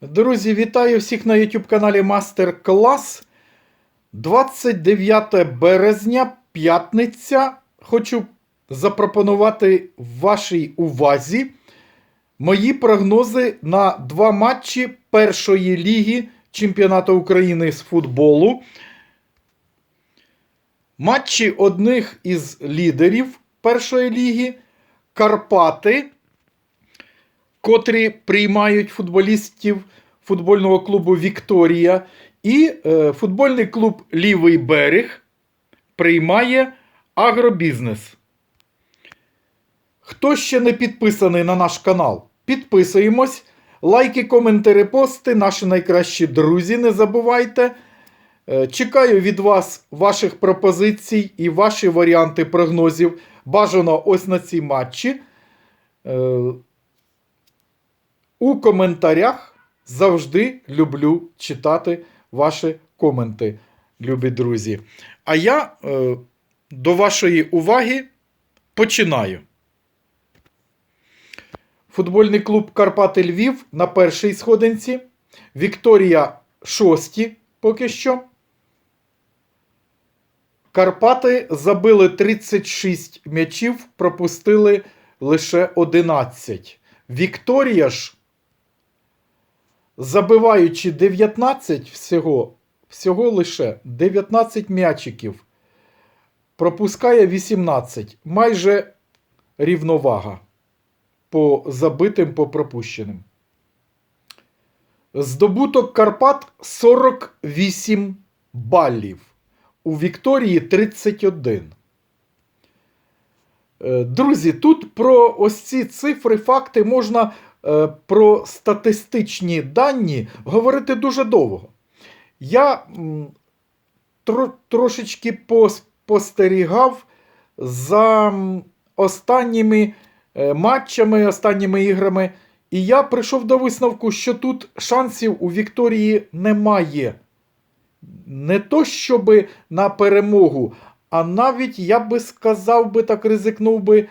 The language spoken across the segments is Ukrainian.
Друзі, вітаю всіх на YouTube каналі Мастер Клас. 29 березня, п'ятниця. Хочу запропонувати вашій увазі мої прогнози на два матчі першої ліги Чемпіонату України з футболу. Матчі одних із лідерів першої ліги Карпати котрі приймають футболістів футбольного клубу Вікторія. І е, футбольний клуб Лівий берег приймає агробізнес. Хто ще не підписаний на наш канал, підписуємось. Лайки, коментарі, пости, наші найкращі друзі. Не забувайте. Е, Чекаю від вас ваших пропозицій і ваші варіанти прогнозів. Бажано ось на ці матчі. У коментарях завжди люблю читати ваші коменти, любі друзі. А я е, до вашої уваги починаю. Футбольний клуб Карпати Львів на першій сходинці. Вікторія шості поки що. Карпати забили 36 м'ячів, пропустили лише 11. Вікторія ж забиваючи 19 всього, всього лише 19 м'ячиків, пропускає 18, майже рівновага по забитим, по пропущеним. Здобуток Карпат 48 балів. У Вікторії 31. Е, Друзі, тут про ось ці цифри, факти можна про статистичні дані говорити дуже довго. Я м, тро, трошечки поспостерігав за останніми е, матчами, останніми іграми, і я прийшов до висновку, що тут шансів у Вікторії немає. Не то, щоби на перемогу, а навіть я би сказав би так, ризикнув би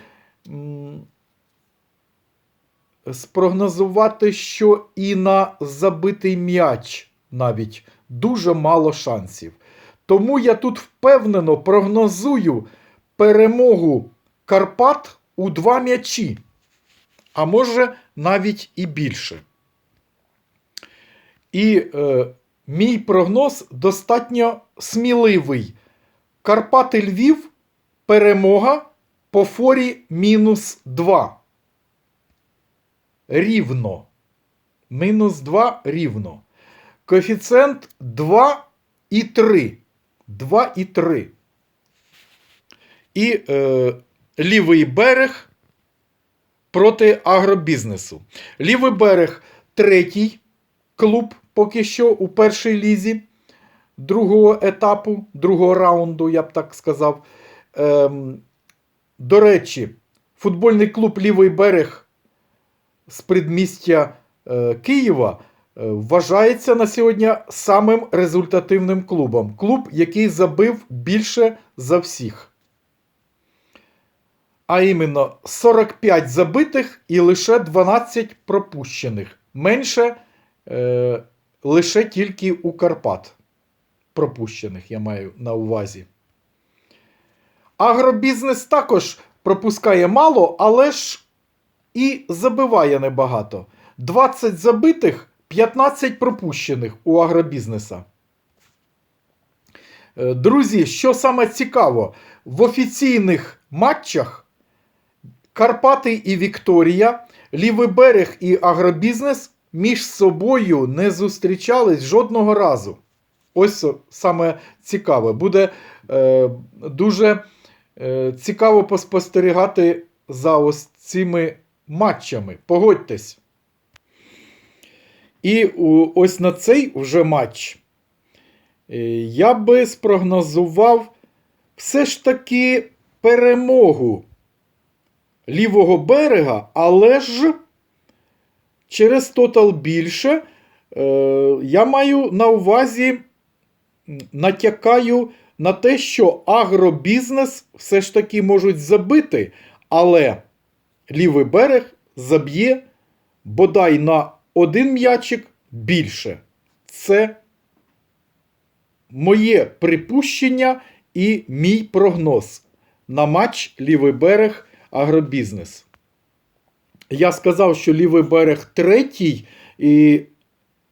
спрогнозувати, що і на забитий м'яч навіть дуже мало шансів. Тому я тут впевнено прогнозую перемогу Карпат у два м'ячі, а може навіть і більше. І е, мій прогноз достатньо сміливий. Карпати Львів перемога по форі мінус 2. Рівно. Мінус 2 рівно. Коефіцієнт 2 і 3. 2 і 3. І е, лівий берег проти агробізнесу. Лівий берег третій клуб поки що у першій лізі другого етапу, другого раунду, я б так сказав. Ем, до речі, футбольний клуб Лівий берег з предмістя е, Києва е, вважається на сьогодні самим результативним клубом. Клуб, який забив більше за всіх. А іменно 45 забитих і лише 12 пропущених. Менше е, лише тільки у Карпат. Пропущених, я маю на увазі. Агробізнес також пропускає мало, але ж і забиває небагато. 20 забитих, 15 пропущених у агробізнеса. Е, Друзі, що саме цікаво, в офіційних матчах Карпати і Вікторія, Лівий берег і агробізнес між собою не зустрічались жодного разу. Ось саме цікаве. Буде е, дуже е, цікаво поспостерігати за ось цими матчами. Погодьтесь. І ось на цей вже матч е, я би спрогнозував все ж таки перемогу лівого берега, але ж через тотал більше. Е, я маю на увазі, натякаю на те, що агробізнес все ж таки можуть забити, але лівий берег заб'є бодай на один м'ячик, більше. Це моє припущення і мій прогноз на матч лівий берег агробізнес. Я сказав, що лівий берег третій, і,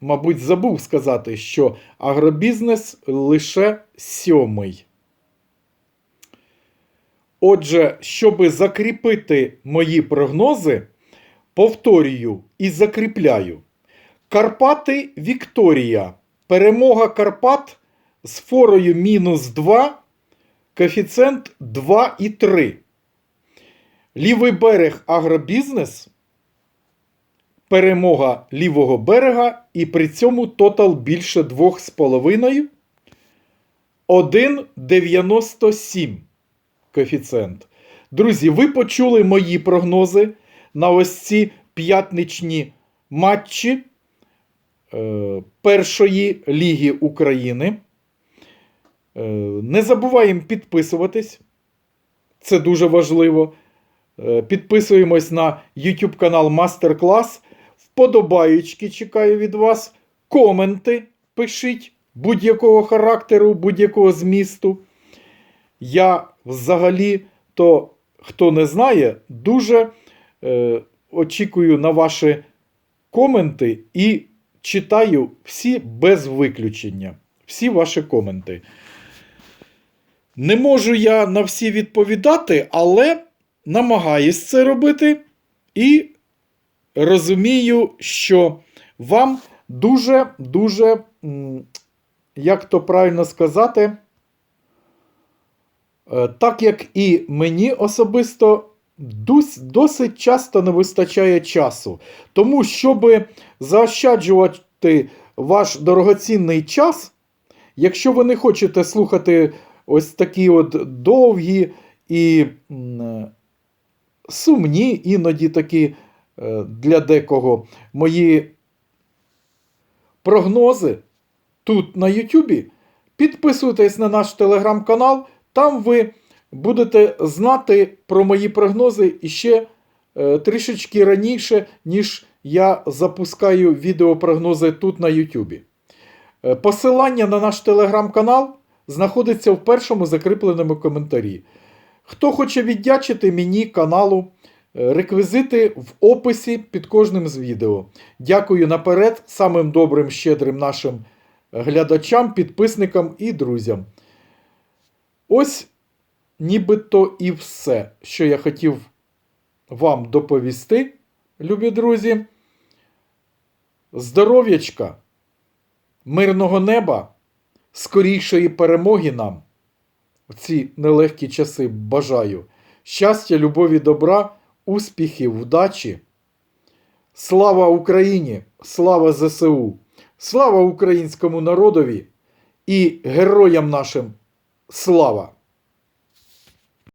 мабуть, забув сказати, що агробізнес лише сьомий. Отже, щоб закріпити мої прогнози, повторюю і закріпляю. Карпати Вікторія. Перемога Карпат з форою мінус 2, коефіцієнт 2,3. Лівий берег агробізнес. Перемога лівого берега, і при цьому тотал більше 2,5. 1,97 коефіцієнт. Друзі, ви почули мої прогнози на ось ці п'ятничні матчі е, першої ліги України. Е, не забуваємо підписуватись. Це дуже важливо. Е, Підписуємось на YouTube канал Мастер Клас. Вподобаючки чекаю від вас. Коменти пишіть будь-якого характеру, будь-якого змісту. Я взагалі, то хто не знає, дуже е, очікую на ваші коменти і читаю всі без виключення. Всі ваші коменти. Не можу я на всі відповідати, але намагаюсь це робити. І розумію, що вам дуже-дуже, як то правильно сказати, Так як і мені особисто досить часто не вистачає часу. Тому, щоб заощаджувати ваш дорогоцінний час, якщо ви не хочете слухати ось такі от довгі і е, сумні, іноді такі е, для декого мої прогнози тут на Ютубі, підписуйтесь на наш телеграм-канал. Там ви будете знати про мої прогнози іще е, трішечки раніше, ніж я запускаю відеопрогнози тут на Ютубі. Е, посилання на наш телеграм-канал знаходиться в першому закріпленому коментарі. Хто хоче віддячити мені каналу, е, реквізити в описі під кожним з відео. Дякую наперед самим добрим, щедрим нашим глядачам, підписникам і друзям. Ось нібито і все, що я хотів вам доповісти, любі друзі. Здоров'ячка, мирного неба, скорішої перемоги нам в ці нелегкі часи бажаю. Щастя, любові, добра, успіхів, вдачі. Слава Україні! Слава ЗСУ! Слава українському народові і героям нашим! Слава!